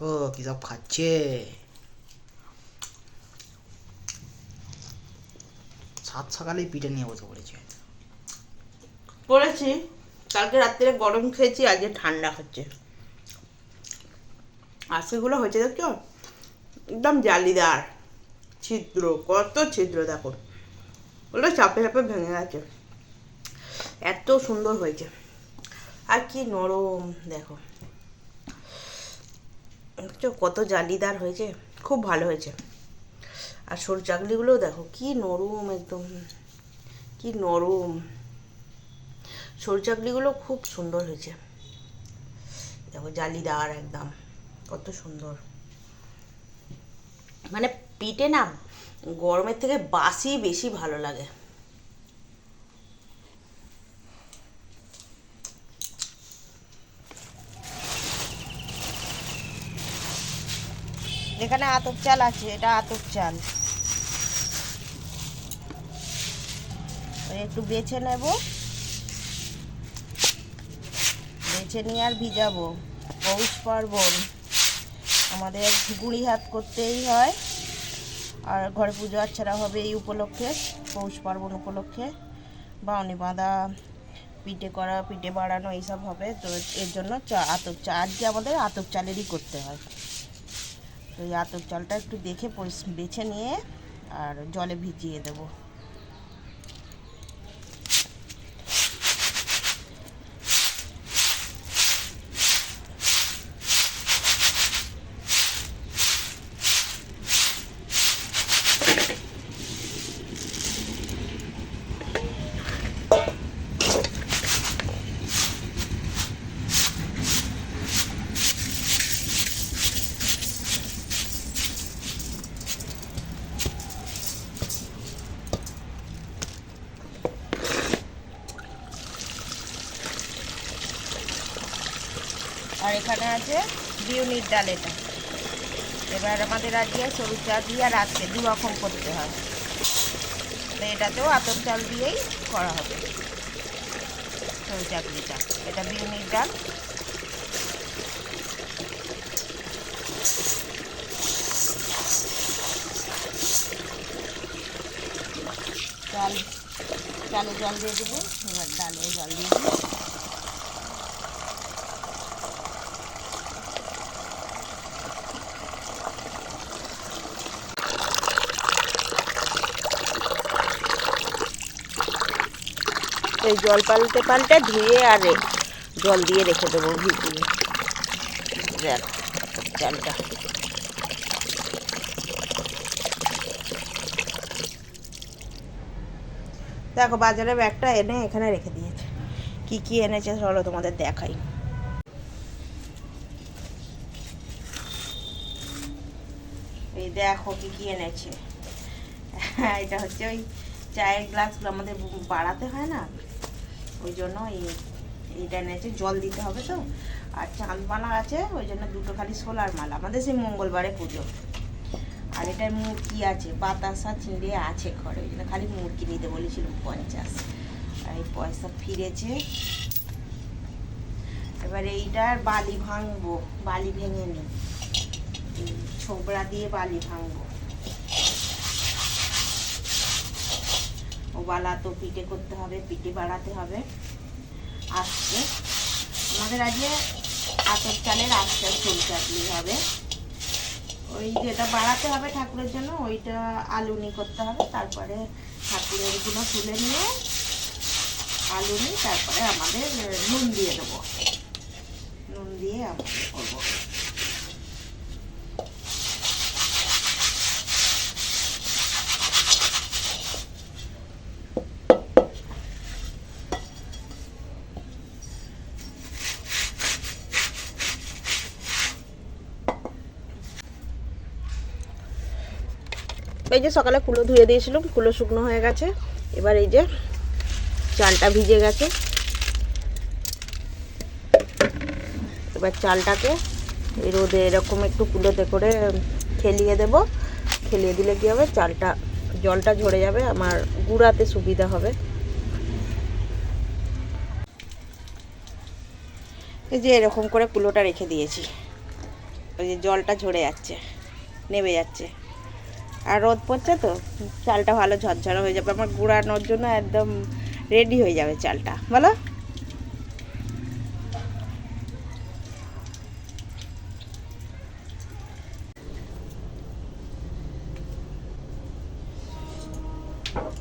দেখো কি সব খাচ্ছে সাত সকালেই পিঠে নিয়ে বসে পড়েছে পড়েছি কালকে রাত্রে গরম খেয়েছি, আজকে ঠান্ডা খাচ্ছে আর সেগুলো হয়েছে দেখছ? একদম জালিদার। ছিদ্র, কত ছিদ্র দেখো। ওগুলো চাপে চাপে ভেঙে গেছে। এত সুন্দর হয়েছে। আর কি নরম, দেখো। কত জালিদার হয়েছে। খুব ভালো হয়েছে। আর সরু চাকলিগুলোও দেখো, কি নরম একদম। কি নরম। সরু চাকলিগুলো খুব সুন্দর হয়েছে। দেখো, জালিদার একদম। কত সুন্দর। মানে পিঠে না গরমের থেকে বাসি বেশি ভালো লাগে। এখানে আতপ চাল আছে, এটা আতপ চাল। একটু বেছে নেব। বেছে নিয়ে আর ভিজাবো। পৌষ পার্বণ। আমাদের গুড়ি হাত করতেই হয়। আর ঘরে পুজো আচ্ছারা হবে এই উপলক্ষে, পৌষ পার্বণ উপলক্ষে। বাউনি বাঁধা, পিঠে করা, পিঠে বাড়ানো, এইসব হবে। তো এর জন্য চা, আতপ চা, আজকে আমাদের আতপ চালেরই করতে হয়। তো এই আতর চালটা একটু দেখে বেছে নিয়ে আর জলে ভিজিয়ে দেবো। এখানে আছে বিউনির ডাল এটা। এবার আমাদের আজকে সরু চাল দিয়ে আর আজকে দু রকম করতে হয়। তো এটাতেও আতর চাল দিয়েই করা হবে। সরু চাকরিটা এটা বিউনির ডাল। চাল, চালে জল দিয়ে দেবো, এবার ডালে জল দিয়ে দিই এই জল পাল্টে পাল্টে ধুয়ে আর জল দিয়ে রেখে দেবো ভিজিয়ে। দেখ চালটা দেখো, বাজারে ব্যাগটা এনে এখানে রেখে দিয়েছে। কি কি এনেছে চলো তোমাদের দেখাই। এই দেখো কি কি এনেছে। এটা হচ্ছে ওই চায়ের গ্লাসগুলো আমাদের বাড়াতে হয় না? ওই জন্য এই, এইটা এনেছে, জল দিতে হবে তো। আর চাঁদ মালা আছে, ওই জন্য দুটো খালি সোলার মালা। আমাদের সেই মঙ্গলবারে পুজো। আর এটার মুরগি আছে, বাতাসা চিঁড়ে আছে ঘরে। ওই জন্য খালি মুরগি নিতে বলেছিল পঞ্চাশ। আর এই পয়সা ফিরেছে। এবার এইটার বালি ভাঙবো, বালি ভেঙে নিই ছোবড়া দিয়ে বালি ভাঙবো। ও বালা তো পিঠে করতে হবে, পিঠে বাড়াতে হবে। আজকে আমাদের আজকে আতর চালের আজকে ফুল চাটনি হবে। ওই যেটা বাড়াতে হবে ঠাকুরের জন্য, ওইটা আলুনি করতে হবে। তারপরে ঠাকুরেরগুলো তুলে নিয়ে আলুনি তারপরে আমাদের নুন দিয়ে দেবো। নুন দিয়ে আমাদের করব। এই যে সকালে কুলো ধুয়ে দিয়েছিলাম, কুলো শুকনো হয়ে গেছে। এবার এই যে চালটা ভিজে গেছে। এবার চালটাকে এই রোদে এরকম একটু কুলোতে করে খেলিয়ে দেব। খেলিয়ে দিলে কি হবে? চালটা, জলটা ঝরে যাবে, আমার গুঁড়াতে সুবিধা হবে। এই যে এরকম করে কুলোটা রেখে দিয়েছি। ওই যে জলটা ঝরে যাচ্ছে, নেমে যাচ্ছে। আর রোদ পড়ছে তো চালটা ভালো ঝরঝরে হয়ে যাবে। আমার গুঁড়ানোর জন্য একদম রেডি হয়ে যাবে চালটা। বলো?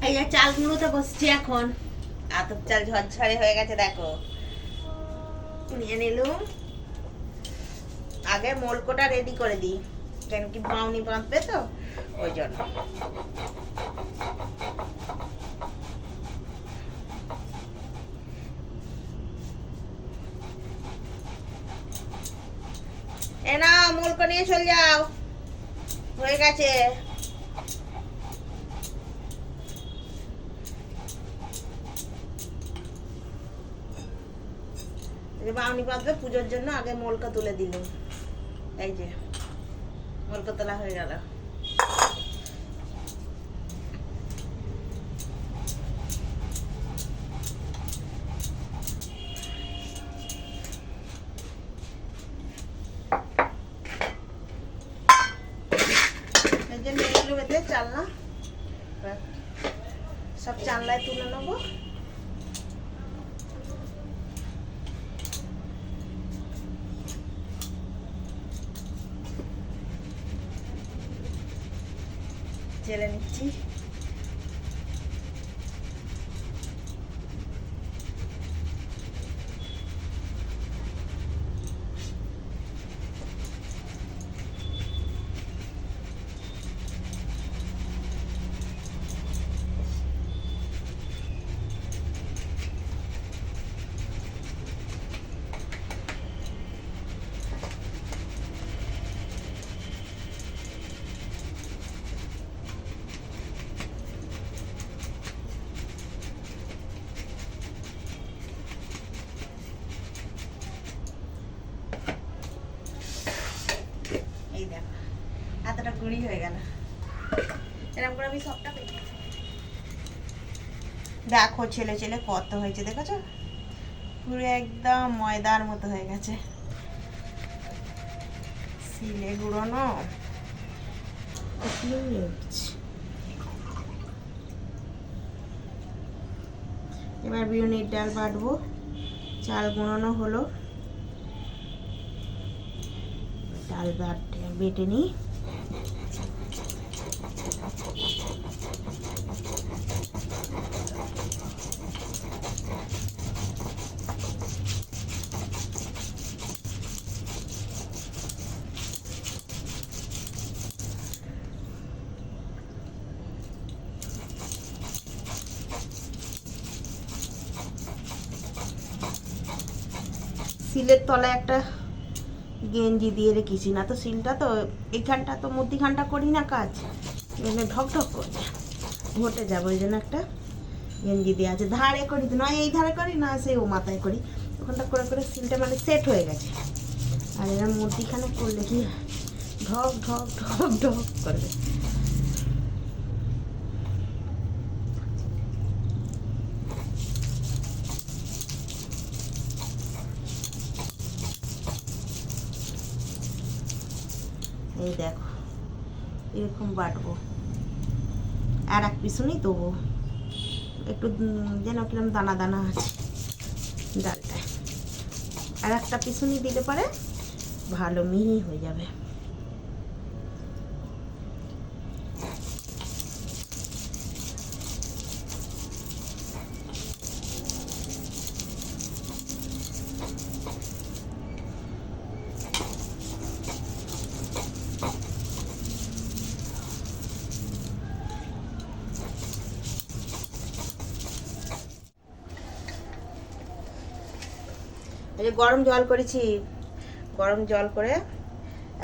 এই যে চাল গুঁড়োতে বসছি এখন। আতপ চাল ঝরঝরে হয়ে গেছে দেখো। নিয়ে নিলুম। আগে মোলকোটা রেডি করে দিই। কেন কি বাউনি বাঁধবে তো? ওই জন্য। এ না মোলকো নিয়ে চলে যাও। হয়ে গেছে। বাউনি বাঁধবে পুজোর জন্য আগে মোলকা তুলে দিল। এই যে, মোলকা তোলা হয়ে গেল এই যে নিয়ে নিলুম এতে চালনা এবার চালনায় তুলে নেব জেলে নিচ্ছি এই দেখো এতটা গুঁড়ি হয়ে গেল এরকম করে আমি সবটা পেয়ে দেখো ছেলে ছেলে কত হয়েছে দেখেছ? পুরো একদম ময়দার মতো হয়ে গেছে। সিলে গুঁড়োনো। এবার বিউনির ডাল বাটবো। চাল গুঁড়োনো হলো। ডাল বাটে বেটে নিই। সিলের তলায় একটা গেঞ্জি দিয়ে রেখেছি। না তো সিলটা তো এইখানটা তো মধ্যিখানটা করি না কাজ। এখানে ঢক ঢক করছে। ঘটে যাবে, ওই জন্য একটা গেঞ্জি দিয়ে আছে। ধারে করি তো, নয় এই ধারে করি, না সে ও মাথায় করি। ওখানটা করে করে সিলটা মানে সেট হয়ে গেছে। আর এর মধ্যিখানে করলে কি ঢক ঢক ঢক ঢক করবে এই দেখো, এরকম বাটবো। আর এক পিছনেই দেবো একটু যেন কিরম দানা দানা আছে ডালটা আর একটা পিছনই দিলে পরে ভালো মিহি হয়ে যাবে। গরম জল করেছি। গরম জল করে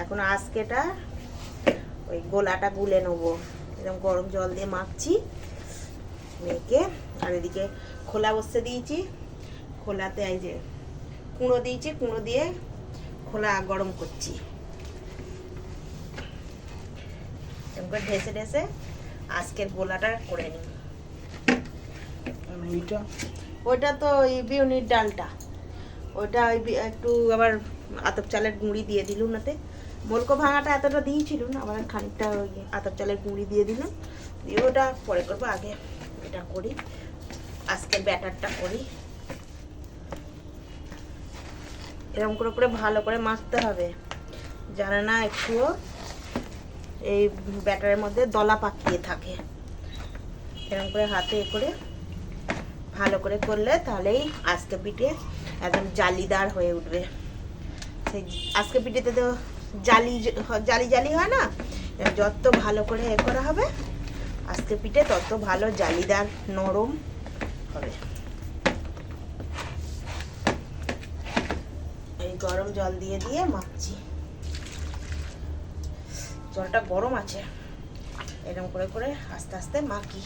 এখন আজকেটা ওই গোলাটা গুলে নেব। এরকম গরম জল দিয়ে মাখছি মেখে আর এদিকে খোলা বসতে দিয়েছি। খোলাতে এই যে কুঁড়ো দিয়েছি কুঁড়ো দিয়ে খোলা গরম করছি। এরকম করে ঢেসে ঢেসে আজকের গোলাটা করে নিই। ওইটা তো ওই বিউনির ডালটা। ওইটা ওই একটু আবার আতপ চালের গুঁড়ি দিয়ে দিলুম নাতে মোলকো ভাঙাটা এতটা দিয়েছিল না, আবার খানিকটা ওই আতপ চালের গুঁড়ি দিয়ে দিলাম। দিয়ে ওটা পরে করব, আগে এটা করি। আজকের ব্যাটারটা করি। এরকম করে করে ভালো করে মাখতে হবে। জানে না একটুও এই ব্যাটারের মধ্যে দলা পাকিয়ে থাকে। এরকম করে হাতে করে ভালো করে করলে তাহলেই আজকে পিঠে একদম জালিদার হয়ে উঠবে। সেই আজকে পিঠেতে তো জালি জালি জালি হয় না? যত ভালো করে এ করা হবে আজকে পিঠে তত ভালো জালিদার নরম হবে। এই গরম জল দিয়ে দিয়ে মাখছি। জলটা গরম আছে। এরকম করে করে আস্তে আস্তে মাখি।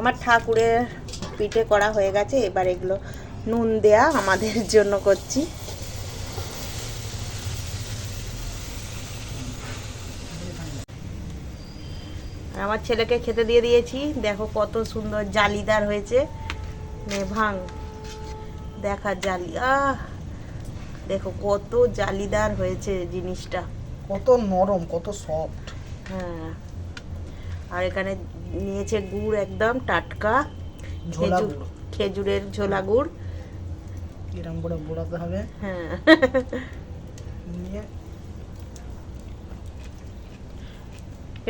আমার ঠাকুরের পিঠে করা হয়ে গেছে এবার এগুলো নুন দেয়া আমাদের জন্য করছি। আমার ছেলেকে খেতে দিয়ে দিয়েছি দেখো কত সুন্দর জালিদার হয়েছে। নে ভাঙ দেখা জালি আহ! দেখো কত জালিদার হয়েছে জিনিসটা। কত নরম কত সফট হ্যাঁ। আর এখানে নিয়েছে গুড় একদম টাটকা খেজুর খেজুরের ঝোলা গুড়। এরকম করে বোড়াতে হবে। হ্যাঁ। নিয়ে।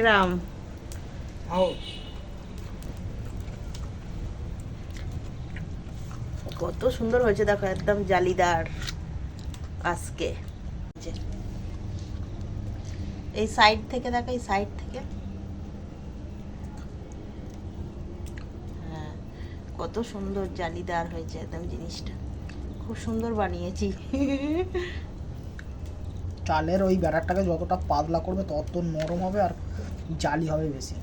এরাম। কত সুন্দর হয়েছে দেখো একদম জালিদার আজকে। এই সাইড থেকে দেখো এই সাইড থেকে হ্যাঁ কত সুন্দর জালিদার হয়েছে একদম জিনিসটা। খুব সুন্দর বানিয়েছি। চালের ওই ব্যাটারটাকে যতটা পাতলা করবে তত নরম হবে আর জালি হবে বেশি।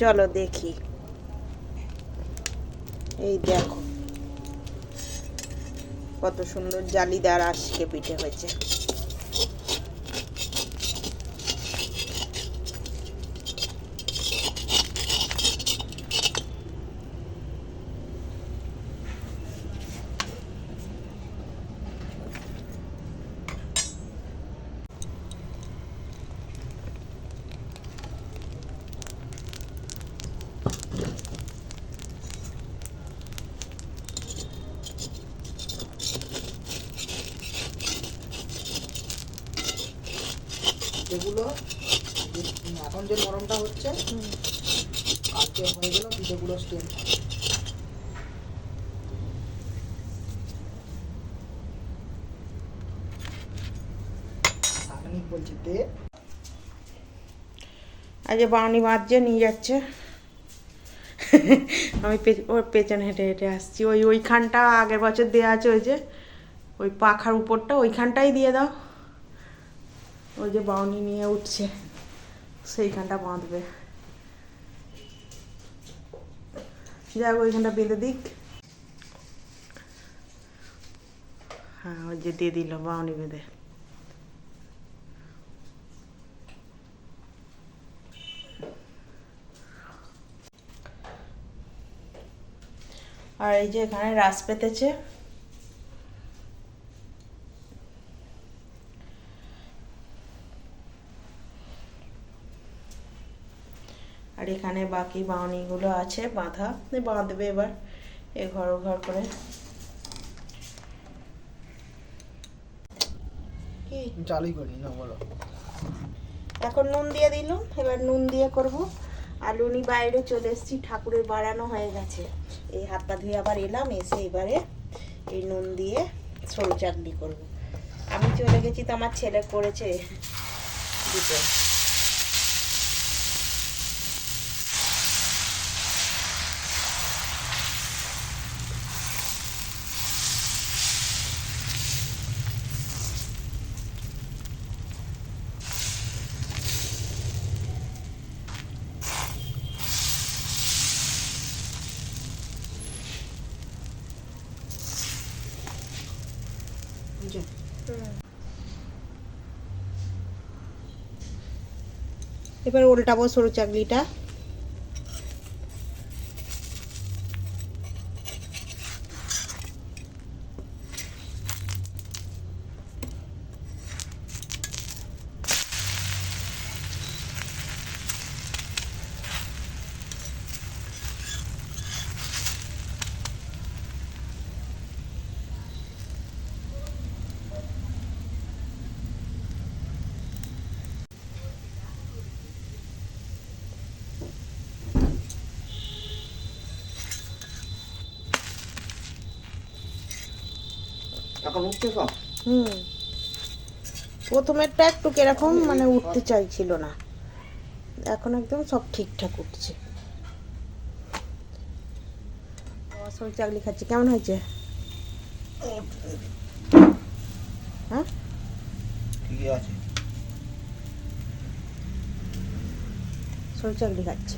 চলো দেখি। এই দেখো। কত সুন্দর জালিদার আজকে পিঠে হয়েছে। এখন যে নরমটা হচ্ছে কালকে হয়ে গেল পিঠেগুলো স্টেম আজ বাউনি মাঝে নিয়ে যাচ্ছে। আমি ওর পেছনে হেঁটে হেঁটে আসছি। ওই ওইখানটা আগের বছর দেওয়া আছে, ওই যে, ওই পাখার উপরটা, ওইখানটাই দিয়ে দাও। ওই যে বাউনি নিয়ে উঠছে। সেইখানটা বাঁধবে। যাক ওইখানটা বেঁধে দিক। হ্যাঁ ওই যে দিয়ে দিল, বাউনি বেঁধে। আর এই যে এখানে রাস পেতেছে আর এখানে বাকি বাউনিগুলো আছে বাঁধা। বাঁধবে এবার এ ঘর ঘর করে। না বলো। এখন নুন দিয়ে দিলাম এবার নুন দিয়ে করব। আর উনি বাইরে চলে এসেছি ঠাকুরের বাড়ানো হয়ে গেছে। এই হাত পা ধুয়ে আবার এলাম এসে এবারে এই নুন দিয়ে সরু চাটনি করব। আমি চলে গেছি তো আমার ছেলে করেছে দুটো। এবার উল্টাবো সরু চাকলিটা। হুম। প্রথমেরটা একটু কীরকম মানে উঠতে চাইছিল না। এখন একদম সব ঠিকঠাক উঠছে। সরু চাকলি খাচ্ছি। কেমন হয়েছে? হ্যাঁ? সরু চাকলি খাচ্ছে।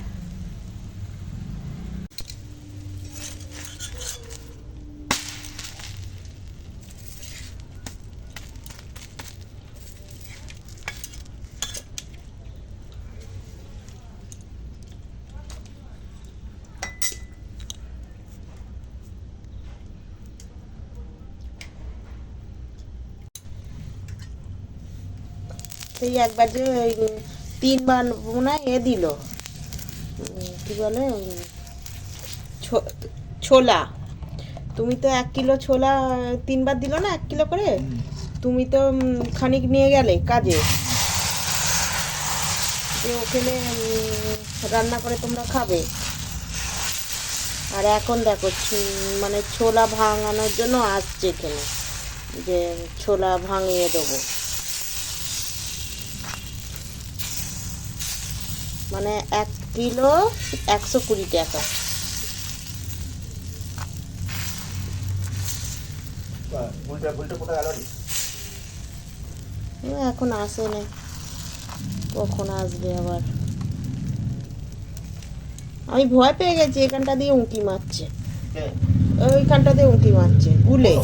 সেই একবার যে ওই তিনবার হয় এ দিল। কি বলে? ছোলা। তুমি তো এক কিলো ছোলা, তিনবার দিল না এক কিলো করে? তুমি তো খানিক নিয়ে গেলে কাজে। যে ওখানে রান্না করে তোমরা খাবে। আর এখন দেখো মানে ছোলা ভাঙানোর জন্য আসছে এখানে। যে ছোলা ভাঙিয়ে দেবো। মানে এক কিলো একশো কুড়ি টাকা। এখন আসে না কখন আসবে আবার? আমি ভয় পেয়ে গেছি এখানটা দিয়ে উঁকি মারছে। ওইখানটা দিয়ে উঁকি মারছে গুলে